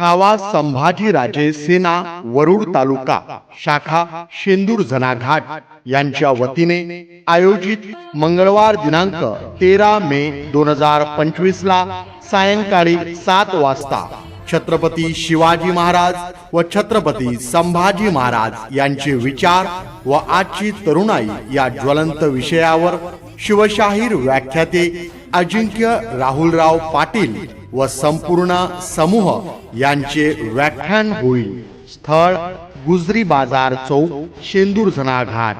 छावा संभाजीराजे सेना वरुड तालुका शाखा शेंदूर घाट यांच्या वतीने आयोजित मंगळवार दिनांक तेरा मे दोन हजार पंचवीस ला सायंकाळी सात वाजता छत्रपती शिवाजी महाराज व छत्रपती संभाजी महाराज यांचे विचार व आजची तरुणाई या ज्वलंत विषयावर शिवशाहीर व्याख्याते अजिंक्य राहुलराव पाटील व संपूर्ण समूह यांचे व्याख्यान होईल. स्थळ गुजरी बाजार चौक शेंदूर घाट